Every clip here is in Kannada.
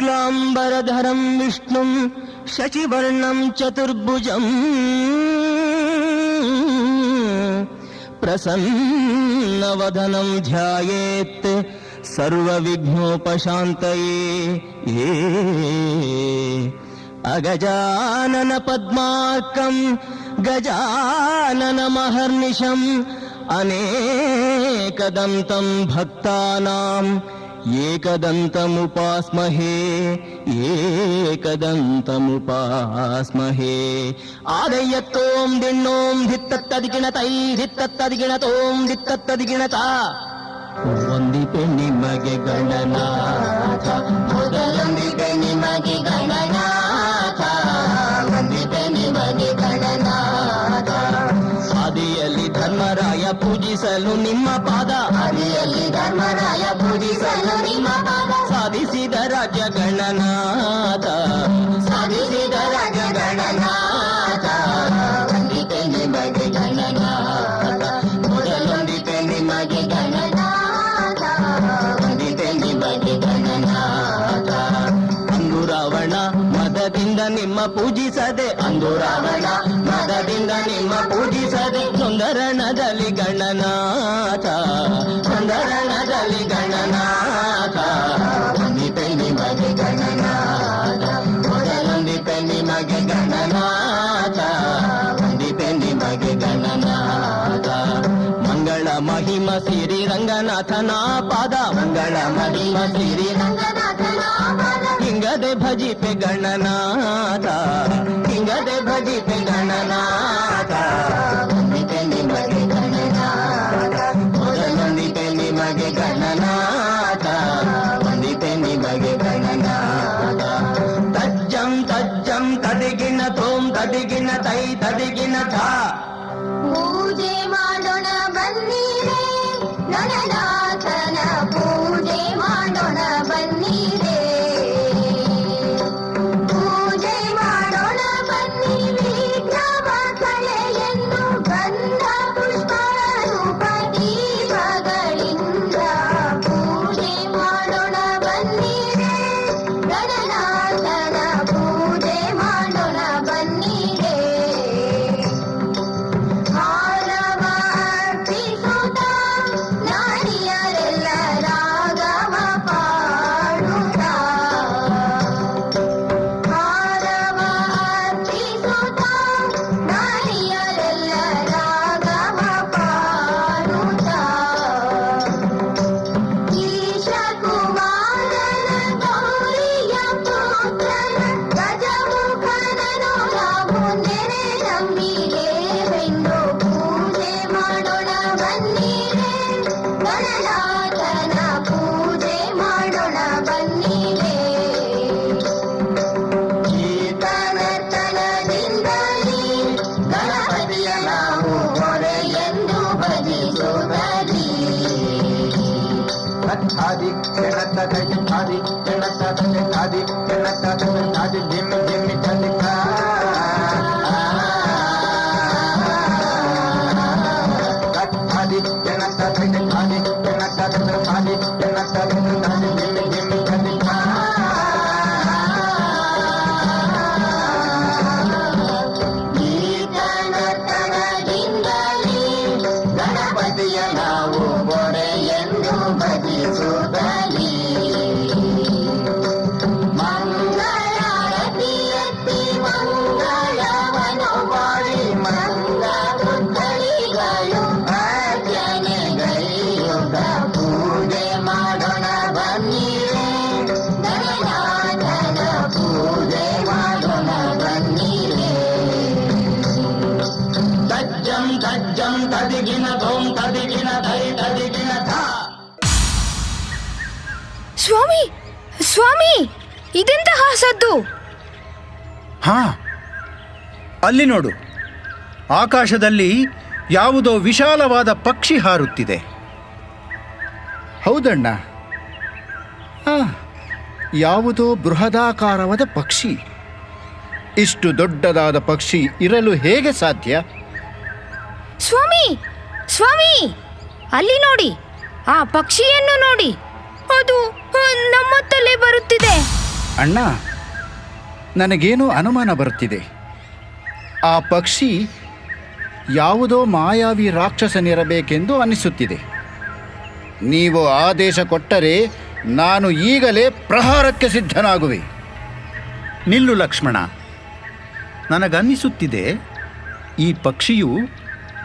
शुक्लाम्बरधरं विष्णुं शशिवर्णं चतुर्भुजम् प्रसन्नवदनं ध्यायेत् सर्वविघ्नोपशान्तये ये अगजानन पद्मार्कं गजाननमहर्निशम् अनेकदन्तं भक्तानाम् ఏకదంతముపాస్మహే ఏకదంతముపాస్మహే. ఆదయ్యత్తోం దిన్నోం ధిత్తత్తదిగిణ తై ధిత్తత్తదిగిణ తోం ధిత్తత్తదిగిణ తా ಒಂದಿಪೆ ನಿಮಗೆ ಗಣನಾ ಗಣನಾಥ ಸಾಧಿಸಿದ ರಾಜ್ಯ ಗಣನಾಥ ವಂದಿತೆ ನಿಮಗೆ ಗಣನಾಥ ಮೊದಲೊಂದಿತೆ ನಿಮಗೆ ಗಣನಾಥ ವಂದಿತೆ ನಿಮಗೆ ಗಣನಾಥ ಅಂದು ರಾವಣ ಮದದಿಂದ ನಿಮ್ಮ ಪೂಜಿಸದೆ ಅಂದು ರಾವಣ ಮದದಿಂದ ನಿಮ್ಮ ಪೂಜಿಸದೆ ಸುಂದರಣದಲ್ಲಿ ಗಣನಾಥ ಸುಂದರಣದಲ್ಲಿ ಗಣನಾಥ ಗಣನಾಥ ಮಂಗಳ ಮಹಿಮ ಸಿರಿ ರಂಗನಾಥನ ಪಾದ. ಮಂಗಳ ಮಹಿಮ ಸಿರಿ ಹಿಂಗದೆ ಭಜಿಪೆ ಗಣನಾಥ. ಹಿಂಗದೆ ಭಜಿಪೆ ಗಣನಾಥ. காதி எண்ணத்தடைய காதி எண்ணத்தடைய காதி எண்ணத்தடைய காதி டிம்மி டிம்மி தள்ளிக்கா காதி எண்ணத்தடைய காதி எண்ணத்தடைய காதி. দিয়েছো তাই ಹಾ ಅಲ್ಲಿ ನೋಡು. ಆಕಾಶದಲ್ಲಿ ಯಾವುದೋ ವಿಶಾಲವಾದ ಪಕ್ಷಿ ಹಾರುತ್ತಿದೆ. ಹೌದಣ್ಣ. ಯಾವುದೋ ಬೃಹದಾಕಾರವಾದ ಪಕ್ಷಿ. ಇಷ್ಟು ದೊಡ್ಡದಾದ ಪಕ್ಷಿ ಇರಲು ಹೇಗೆ ಸಾಧ್ಯ? ಸ್ವಾಮಿ ಸ್ವಾಮಿ ಅಲ್ಲಿ ನೋಡಿ. ಆ ಪಕ್ಷಿಯನ್ನು ನೋಡಿ. ಅದು ನಮ್ಮ ತಲೆ ಬರುತ್ತಿದೆ. ಅಣ್ಣ ನನಗೇನೋ ಅನುಮಾನ ಬರುತ್ತಿದೆ. ಆ ಪಕ್ಷಿ ಯಾವುದೋ ಮಾಯಾವಿ ರಾಕ್ಷಸನಿರಬೇಕೆಂದು ಅನಿಸುತ್ತಿದೆ. ನೀವು ಆದೇಶ ಕೊಟ್ಟರೆ ನಾನು ಈಗಲೇ ಪ್ರಹಾರಕ್ಕೆ ಸಿದ್ಧನಾಗುವೆ. ನಿಲ್ಲು ಲಕ್ಷ್ಮಣ. ನನಗನ್ನಿಸುತ್ತಿದೆ ಈ ಪಕ್ಷಿಯು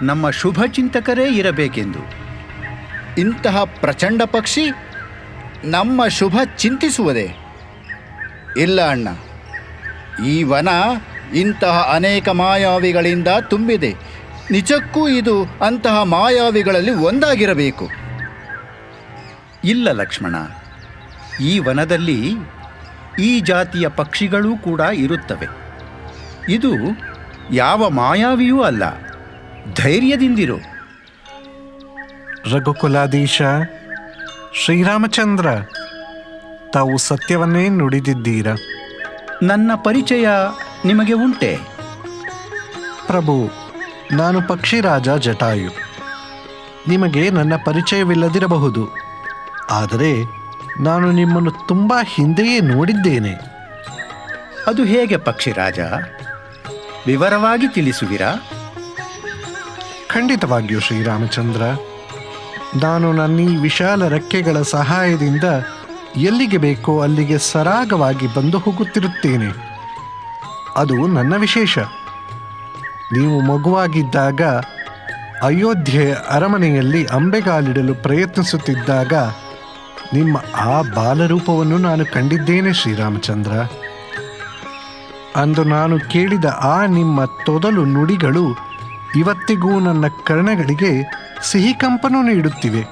ನಮ್ಮ ಶುಭ ಚಿಂತಕರೇ ಇರಬೇಕೆಂದು. ಇಂತಹ ಪ್ರಚಂಡ ಪಕ್ಷಿ ನಮ್ಮ ಶುಭ ಚಿಂತಿಸುವುದೇ. ಇಲ್ಲ ಅಣ್ಣ. ಈ ವನ ಇಂತಹ ಅನೇಕ ಮಾಯಾವಿಗಳಿಂದ ತುಂಬಿದೆ. ನಿಜಕ್ಕೂ ಇದು ಅಂತಹ ಮಾಯಾವಿಗಳಲ್ಲಿ ಒಂದಾಗಿರಬೇಕು. ಇಲ್ಲ ಲಕ್ಷ್ಮಣ ಈ ವನದಲ್ಲಿ ಈ ಜಾತಿಯ ಪಕ್ಷಿಗಳೂ ಕೂಡ ಇರುತ್ತವೆ. ಇದು ಯಾವ ಮಾಯಾವಿಯೂ ಅಲ್ಲ ಧೈರ್ಯದಿಂದಿರು. ರಘುಕುಲಾಧೀಶ ಶ್ರೀರಾಮಚಂದ್ರ ತಾವು ಸತ್ಯವನ್ನೇ ನುಡಿದಿದ್ದೀರ? ನನ್ನ ಪರಿಚಯ ನಿಮಗೆ ಉಂಟೆ. ಪ್ರಭು ನಾನು ಪಕ್ಷಿರಾಜ ಜಟಾಯು. ನಿಮಗೆ ನನ್ನ ಪರಿಚಯವಿಲ್ಲದಿರಬಹುದು. ಆದರೆ ನಾನು ನಿಮ್ಮನ್ನು ತುಂಬ ಹಿಂದೆಯೇ ನೋಡಿದ್ದೇನೆ. ಅದು ಹೇಗೆ ಪಕ್ಷಿರಾಜ ವಿವರವಾಗಿ ತಿಳಿಸುವಿರಾ? ಖಂಡಿತವಾಗಿಯೂ ಶ್ರೀರಾಮಚಂದ್ರ. ನಾನು ನನ್ನ ಈ ವಿಶಾಲ ರೆಕ್ಕೆಗಳ ಸಹಾಯದಿಂದ ಎಲ್ಲಿಗೆ ಬೇಕೋ ಅಲ್ಲಿಗೆ ಸರಾಗವಾಗಿ ಬಂದು ಹೋಗುತ್ತಿರುತ್ತೇನೆ. ಅದು ನನ್ನ ವಿಶೇಷ. ನೀವು ಮಗುವಾಗಿದ್ದಾಗ, ಅಯೋಧ್ಯೆ ಅರಮನೆಯಲ್ಲಿ ಅಂಬೆಗಾಲಿಡಲು ಪ್ರಯತ್ನಿಸುತ್ತಿದ್ದಾಗ, ನಿಮ್ಮ ಆ ಬಾಲರೂಪವನ್ನು ನಾನು ಕಂಡಿದ್ದೇನೆ, ಶ್ರೀರಾಮಚಂದ್ರ. ಅಂದು ನಾನು ಕೇಳಿದ ಆ ನಿಮ್ಮ ತೊದಲು ನುಡಿಗಳು ಇವತ್ತಿಗೂ ನನ್ನ ಕರ್ಣಗಳಿಗೆ ಸಿಹಿ ಕಂಪನು ನೀಡುತ್ತಿವೆ.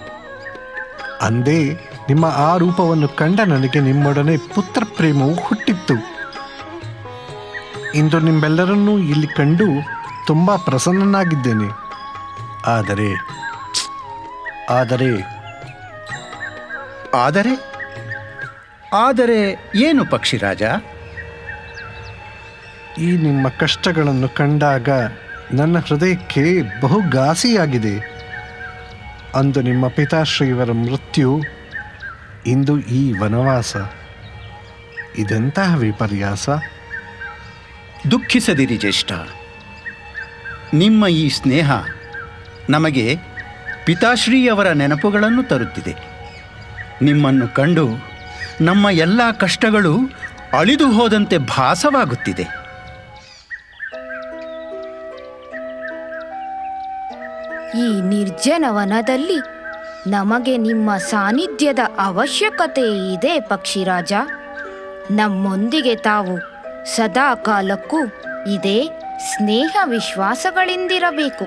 ಅಂದೇ ನಿಮ್ಮ ಆ ರೂಪವನ್ನು ಕಂಡ ನನಗೆ ನಿಮ್ಮೊಡನೆ ಪುತ್ರ ಪ್ರೇಮವು ಹುಟ್ಟಿತ್ತು. ಇಂದು ನಿಮ್ಮೆಲ್ಲರನ್ನೂ ಇಲ್ಲಿ ಕಂಡು ತುಂಬ ಪ್ರಸನ್ನನಾಗಿದ್ದೇನೆ. ಆದರೆ ಆದರೆ ಆದರೆ ಆದರೆ ಏನು ಪಕ್ಷಿರಾಜ? ಈ ನಿಮ್ಮ ಕಷ್ಟಗಳನ್ನು ಕಂಡಾಗ ನನ್ನ ಹೃದಯಕ್ಕೆ ಬಹು ಘಾಸಿಯಾಗಿದೆ ಅಂದು ನಿಮ್ಮ ಪಿತಾಶ್ರೀವರ ಮೃತ್ಯು ಇಂದು ಈ ವನವಾಸ ಇದೆಂತಹ ವಿಪರ್ಯಾಸ? ದುಃಖಿಸದಿರಿ ಜ್ಯೇಷ್ಠ. ನಿಮ್ಮ ಈ ಸ್ನೇಹ ನಮಗೆ ಪಿತಾಶ್ರೀಯವರ ನೆನಪುಗಳನ್ನು ತರುತ್ತಿದೆ. ನಿಮ್ಮನ್ನು ಕಂಡು ನಮ್ಮ ಎಲ್ಲ ಕಷ್ಟಗಳು ಅಳಿದು ಹೋದಂತೆ ಭಾಸವಾಗುತ್ತಿದೆ. ಈ ನಿರ್ಜನ ವನದಲ್ಲಿ ನಮಗೆ ನಿಮ್ಮ ಸಾನ್ನಿಧ್ಯದ ಅವಶ್ಯಕತೆ ಇದೆ ಪಕ್ಷಿರಾಜ. ನಮ್ಮೊಂದಿಗೆ ತಾವು ಸದಾ ಕಾಲಕ್ಕೂ ಇದೇ ಸ್ನೇಹ ವಿಶ್ವಾಸಗಳಿಂದಿರಬೇಕು.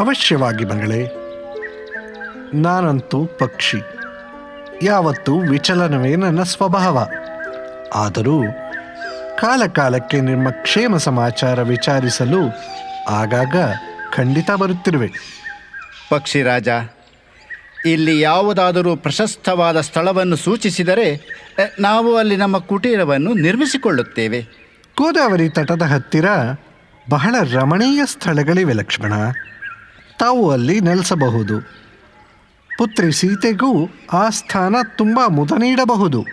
ಅವಶ್ಯವಾಗಿ ಮಗಳೇ ನಾನಂತೂ ಪಕ್ಷಿ ಯಾವತ್ತೂ ವಿಚಲನವೇ ನನ್ನ ಸ್ವಭಾವ. ಆದರೂ ಕಾಲಕಾಲಕ್ಕೆ ನಿಮ್ಮ ಕ್ಷೇಮ ಸಮಾಚಾರ ವಿಚಾರಿಸಲು ಆಗಾಗ ಖಂಡಿತ ಬರುತ್ತಿರುವೆ. ಪಕ್ಷಿರಾಜ ಇಲ್ಲಿ ಯಾವುದಾದರೂ ಪ್ರಶಸ್ತವಾದ ಸ್ಥಳವನ್ನು ಸೂಚಿಸಿದರೆ ನಾವು ಅಲ್ಲಿ ನಮ್ಮ ಕುಟೀರವನ್ನು ನಿರ್ಮಿಸಿಕೊಳ್ಳುತ್ತೇವೆ. ಗೋದಾವರಿ ತಟದ ಹತ್ತಿರ ಬಹಳ ರಮಣೀಯ ಸ್ಥಳಗಳಿವೆ ಲಕ್ಷ್ಮಣ. ತಾವು ಅಲ್ಲಿ ನೆಲೆಸಬಹುದು. ಪುತ್ರಿ ಸೀತೆಗೂ ಆ ಸ್ಥಾನ ತುಂಬ ಮುದ ನೀಡಬಹುದು.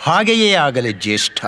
ಹಾಗೆಯೇ ಆಗಲಿ ಜ್ಯೇಷ್ಠ.